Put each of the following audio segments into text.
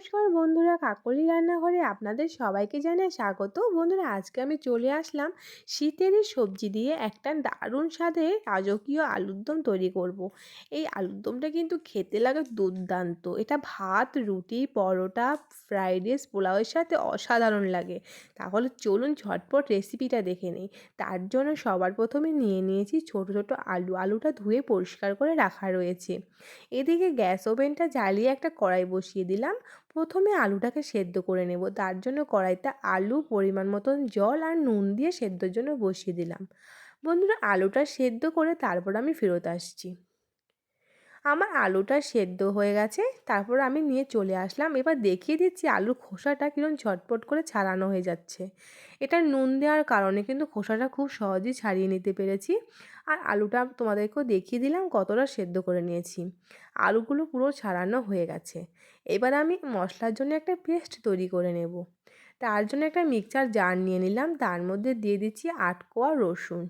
নমস্কার বন্ধুরা, কাকলি রান্নাঘরে আপনাদের সবাইকে জানাই স্বাগত। বন্ধুরা, আজকে আমি চলে আসলাম শীতেরই সবজি দিয়ে একটা দারুণ স্বাদের রাজকীয় আলুর দম তৈরি করব। এই আলুর দমটা কিন্তু খেতে লাগে দুর্দান্ত। এটা ভাত, রুটি, পরোটা, ফ্রাইড রাইস, পোলাওয়ের সাথে অসাধারণ লাগে। তাহলে চলুন ঝটপট রেসিপিটা দেখে নিই। তার জন্য সবার প্রথমে নিয়ে নিয়েছি ছোট ছোট আলু। আলুটা ধুয়ে পরিষ্কার করে রাখা রয়েছে। এদিকে গ্যাস ওভেনটা জ্বালিয়ে একটা কড়াই বসিয়ে দিলাম। প্রথমে আলুটাকে সেদ্ধ করে নেব। তার জন্য কড়াইতে আলু, পরিমাণ মতন জল আর নুন দিয়ে সেদ্ধর জন্য বসিয়ে দিলাম। বন্ধুরা, আলুটা সেদ্ধ করে তারপর আমি ফেরত আসছি। আমার আলুটা সেদ্ধ হয়ে গেছে, তারপর আমি নিয়ে চলে আসলাম। এবার দেখিয়ে দিচ্ছি আলুর খোসাটা কীরকম ঝটপট করে ছাড়ানো হয়ে যাচ্ছে। এটা নুন দেওয়ার কারণে কিন্তু খোসাটা খুব সহজেই ছাড়িয়ে নিতে পেরেছি। আর আলুটা তোমাদেরকেও দেখিয়ে দিলাম কতটা সেদ্ধ করে নিয়েছি। আলুগুলো পুরো ছাড়ানো হয়ে গেছে। এবার আমি মশলার জন্য একটা পেস্ট তৈরি করে নেব। তার জন্য একটা মিক্সচার জার নিয়ে নিলাম, তার মধ্যে দিয়ে দিচ্ছি আট কোয়া রসুন।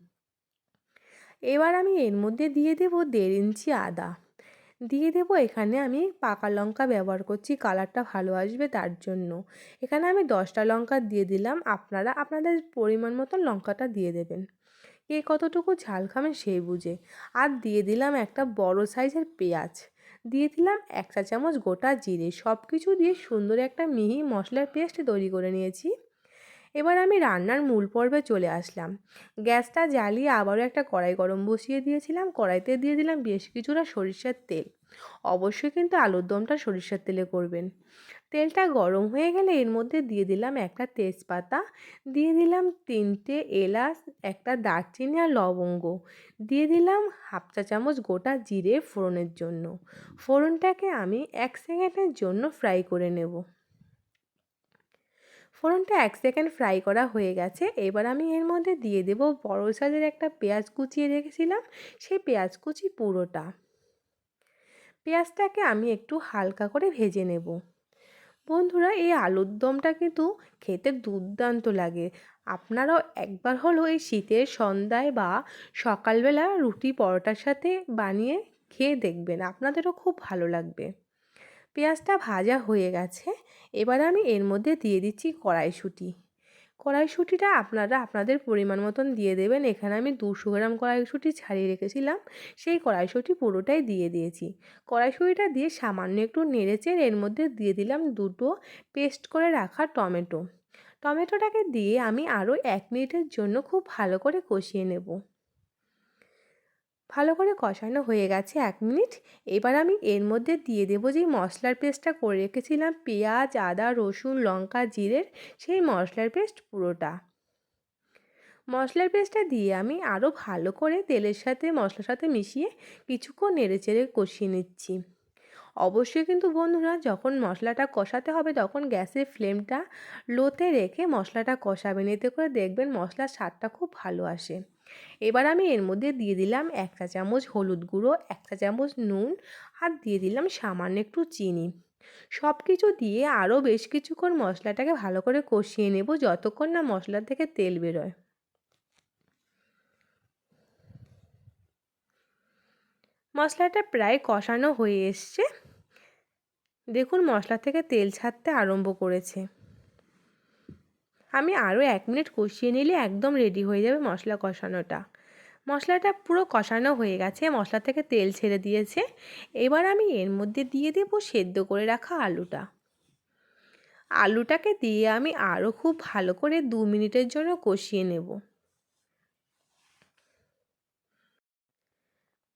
এবার আমি এর মধ্যে দিয়ে দেবো দেড় ইঞ্চি আদা। দিয়ে দেবো। এখানে আমি পাকা লঙ্কা ব্যবহার করছি, কালারটা ভালো আসবে তার জন্য। এখানে আমি দশটা লঙ্কা দিয়ে দিলাম, আপনারা আপনাদের পরিমাণ মতো লঙ্কাটা দিয়ে দেবেন। কে কতটুকু ঝাল খাবেন সেই বুঝে। আর দিয়ে দিলাম একটা বড় সাইজের পেঁয়াজ। দিয়ে দিলাম এক চা চামচ গোটা জিরে। সব কিছু দিয়ে সুন্দর একটা মিহি মশলার পেস্ট তৈরি করে নিয়েছি। এবার আমি রান্নার মূল পর্বে চলে আসলাম। গ্যাসটা জ্বালিয়ে আবারও একটা কড়াই গরম বসিয়ে দিয়েছিলাম। কড়াইতে দিয়ে দিলাম বেশ কিছুটা সরিষার তেল। অবশ্যই কিন্তু আলুর দমটা সরিষার তেলে করবেন। তেলটা গরম হয়ে গেলে এর মধ্যে দিয়ে দিলাম একটা তেজপাতা, দিয়ে দিলাম তিনটে এলাচ, একটা দারচিনি আর লবঙ্গ। দিয়ে দিলাম হাফ চা চামচ গোটা জিরে ফোড়নের জন্য। ফোড়নটাকে আমি এক সেকেন্ডের জন্য ফ্রাই করে নেব। ফোড়নটা এক সেকেন্ড ফ্রাই করা হয়ে গেছে। এবার আমি এর মধ্যে দিয়ে দেব বড় সাইজের একটা পেঁয়াজ কুচিয়ে রেখেছিলাম, সেই পেঁয়াজ কুচি পুরোটা। পেঁয়াজটাকে আমি একটু হালকা করে ভেজে নেব। বন্ধুরা, এই আলুর দমটা কিন্তু খেতে দুর্দান্ত লাগে। আপনারাও একবার হলো এই শীতের সন্ধ্যায় বা সকালবেলা রুটি পরোটার সাথে বানিয়ে খেয়ে দেখবেন। আপনাদেরও খুব ভালো লাগবে। পেঁয়াজটা ভাজা হয়ে গেছে। এবার আমি এর মধ্যে দিয়ে দিচ্ছি কড়াইশুঁটি। কড়াইশুঁটিটা আপনারা আপনাদের পরিমাণ মতন দিয়ে দেবেন। এখানে আমি দুশো গ্রাম কড়াইশুঁটি ছাড়িয়ে রেখেছিলাম। সেই কড়াইশুঁটি পুরোটাই দিয়ে দিয়েছি। কড়াইশুঁটিটা দিয়ে সামান্য একটু নেড়েচে এর মধ্যে দিয়ে দিলাম দুটো পেস্ট করে রাখা টমেটো। টমেটোটাকে দিয়ে আমি আরও এক মিনিটের জন্য খুব ভালো করে কষিয়ে নেব। ভালো করে কষানো হয়ে গেছে এক মিনিট। এবার আমি এর মধ্যে দিয়ে দেবো যেই মশলার পেস্টটা করে রেখেছিলাম, পেঁয়াজ, আদা, রসুন, লঙ্কা, জিরের, সেই মশলার পেস্ট পুরোটা। মশলার পেস্টটা দিয়ে আমি আরও ভালো করে তেলের সাথে, মশলার সাথে মিশিয়ে কিছুক্ষণ নেড়ে চেড়ে কষিয়ে নিচ্ছি। অবশ্যই কিন্তু বন্ধুরা, যখন মশলাটা কষাতে হবে তখন গ্যাসের ফ্লেমটা লোতে রেখে মশলাটা কষাবেন। এতে করে দেখবেন মশলার স্বাদটা খুব ভালো আসে। এবার আমি এর মধ্যে দিয়ে দিলাম এক চা চামচ হলুদ গুঁড়ো, এক চা চামচ নুন আর দিয়ে দিলাম সামান্য একটু চিনি। সব কিছু দিয়ে আরও বেশ কিছুক্ষণ মশলাটাকে ভালো করে কষিয়ে নেব যতক্ষণ না মশলা থেকে তেল বেরোয়। মশলাটা প্রায় কষানো হয়ে এসছে। দেখুন মশলা থেকে তেল ছাড়তে আরম্ভ করেছে। আমি আরও এক মিনিট কষিয়ে নিলে একদম রেডি হয়ে যাবে মশলা কষানোটা। মশলাটা পুরো কষানো হয়ে গেছে, মশলা থেকে তেল ছেড়ে দিয়েছে। এবার আমি এর মধ্যে দিয়ে দেবো সেদ্ধ করে রাখা আলুটা। আলুটাকে দিয়ে আমি আরও খুব ভালো করে দু মিনিটের জন্য কষিয়ে নেব।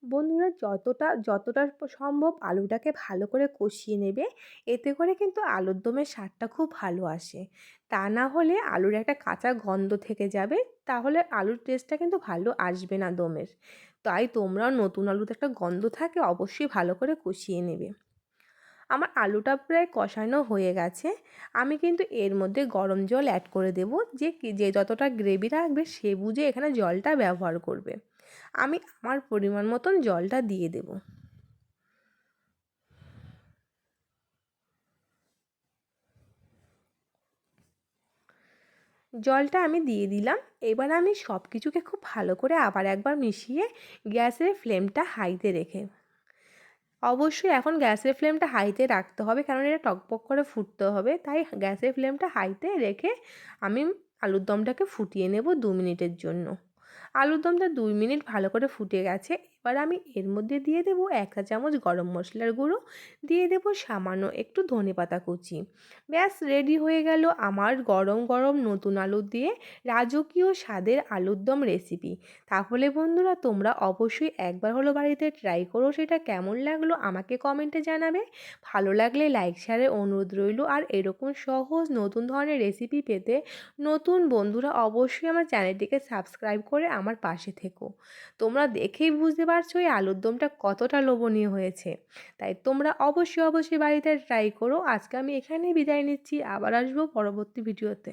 বন্ধুরা যতটা যতটা সম্ভব আলুটাকে ভালো করে কষিয়ে নেবে। এতে করে কিন্তু আলুর দমের স্বাদটা খুব ভালো আসে। তা না হলে আলুর একটা কাঁচা গন্ধ থেকে যাবে, তাহলে আলুর টেস্টটা কিন্তু ভালো আসবে না দমের। তাই তোমরাও নতুন আলুতে একটা গন্ধ থাকে, অবশ্যই ভালো করে কষিয়ে নেবে। আমার আলুটা প্রায় কষানো হয়ে গেছে। আমি কিন্তু এর মধ্যে গরম জল অ্যাড করে দেব। যে যে যতটা গ্রেভি রাখবে সে বুঝে এখানে জলটা ব্যবহার করবে। আমি আমার পরিমাণ মতন জলটা দিয়ে দেব। জলটা আমি দিয়ে দিলাম। এবার আমি সব কিছুকে খুব ভালো করে আবার একবার মিশিয়ে গ্যাসের ফ্লেমটা হাইতে রেখে। অবশ্যই এখন গ্যাসের ফ্লেমটা হাইতে রাখতে হবে, কারণ এটা টকবক করে ফুটতে হবে। তাই গ্যাসের ফ্লেমটা হাইতে রেখে আমি আলুর দমটাকে ফুটিয়ে নেব দু মিনিটের জন্য। আলুর দমটা দুই মিনিট ভালো করে ফুটে গেছে। এবার আমি এর মধ্যে দিয়ে দেব এক চা চামচ গরম মশলার গুঁড়ো, দিয়ে দেব সামান্য একটু ধনে পাতা কুচি। ব্যাস রেডি হয়ে গেল আমার গরম গরম নতুন আলু দিয়ে রাজকীয় স্বাদের আলুর দম রেসিপি তাহলে বন্ধুরা, তোমরা অবশ্যই একবার হলো বাড়িতে ট্রাই করো সেটা কেমন লাগল আমাকে কমেন্টে জানাবে। ভালো লাগলে লাইক শেয়ারের অনুরোধ রইল আর এরকম সহজ নতুন ধরনের রেসিপি পেতে নতুন বন্ধুরা অবশ্যই আমার চ্যানেলটিকে সাবস্ক্রাইব করে আমার পাশে থেকো। তোমরা দেখেই বুঝতে পারছ এই আলুর দমটা কতটা লোভনীয় হয়েছে। তাই তোমরা অবশ্যই অবশ্যই বাড়িতে ট্রাই করো। আজকে আমি এখানেই বিদায় নিচ্ছি। আবার আসব পরবর্তী ভিডিওতে